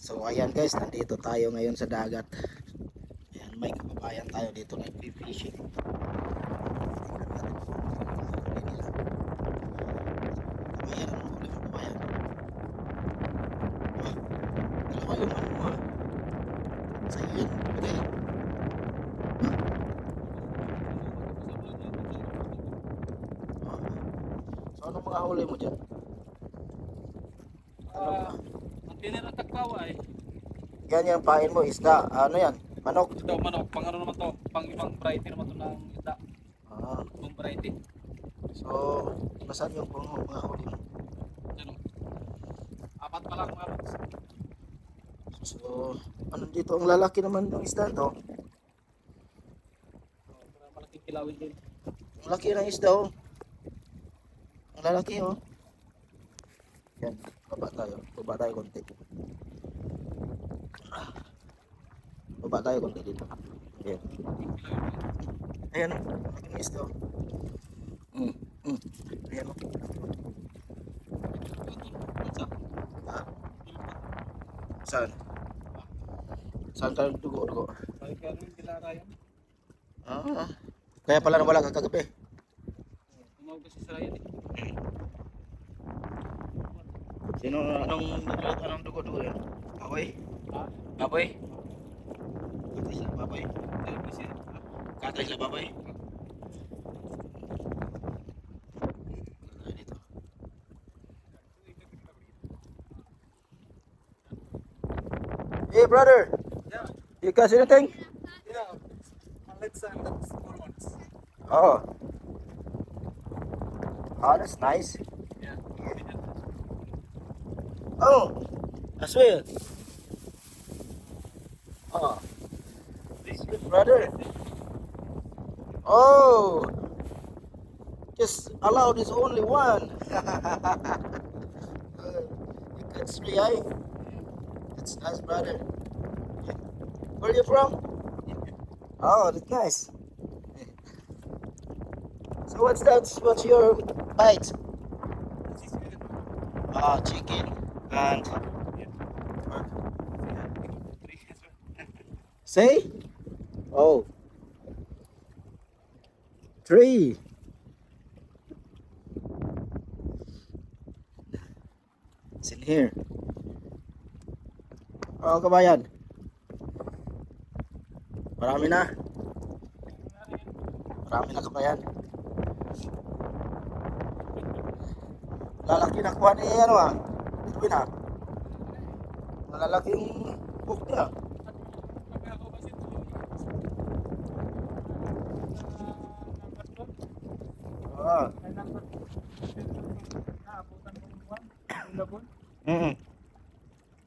So ayan guys, nandito tayo ngayon sa dagat. Ayan, may kababayan tayo dito nag-fishing. Kabayan, ano huli mo kabayan? Ah, dalawa yung ano mo ha? Sa iyo yun, pwede. Ah. So anong mga huli mo dyan? Ano Ah, ang tinira takpaw ay Yan yung pain mo, isda. Ano yan? Manok. ito manok, pang ano naman to, pang ibang variety naman to ng isda, Ah, ibang variety. so, nasaan yung mga, mga huli mo? Ano? Apat pa lang mga. So, ano dito? Ang lalaki naman ng isda to. Para malaking kilawin din. Ang laki ng isda oh. Ang lalaki oh. Yan, baba tayo. Baba tayo konti. Baba tayo konti dito. Ayan. Ayan, isda oh. Mm, mm. Ayan. Ah, saan? Saan tayo dilara yan. Ah, kaya pala nawala ka kagabi. Tumawag kasi sa yan eh. Sino anong dugo anong dugo dugo yan? Baboy? Ha? Baboy? Katay sila baboy. Katay sila baboy. Hey brother, Yeah, you catch anything? yeah. Alexander. Oh. Oh, that's nice. Oh, I swear. Oh, this good brother. Oh, just allow this only one. Uh, you catch me, eh? That's nice, brother. Where you from? Oh, that's nice. So what's that? What's your bite? Ah, chicken and say. Oh, three. It's in here. Oh, kabayan. Marami na. Marami na kabayan. Lalaki na kuha ni ano ah. Edwin ah. Malalaki yung hook niya. Ah. Mm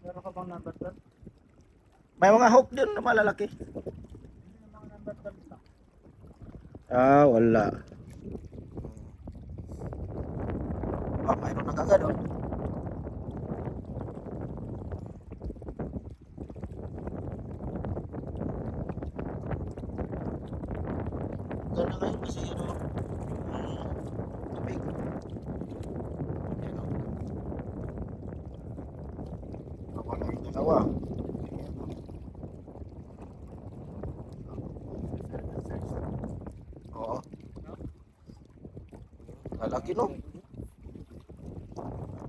Meron ka bang number 12? May mga hook din na malalaki. mga number 12 na. Ah, wala. Ah, mayroon na kagad oh. Ganda ngayon kasi ano, yung tubig. Ayan oh. Nawala yung dalawa. Ayan oh. Oo. Lalaki no?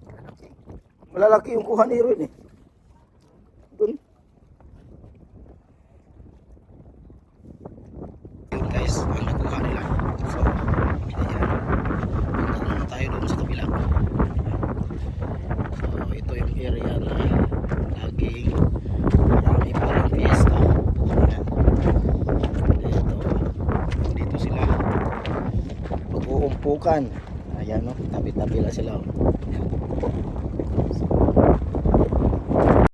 Lalaki. Malalaki yung kuha ni Ron eh. Doon. Yun guys, ang nakuha nila. So, binigyan. Punta naman tayo doon sa kabila. So, ito yung area na laging marami pa rin fiesta. Dito. Dito sila mag-uumpukan. Ayan no, tabi-tabi sila. oh.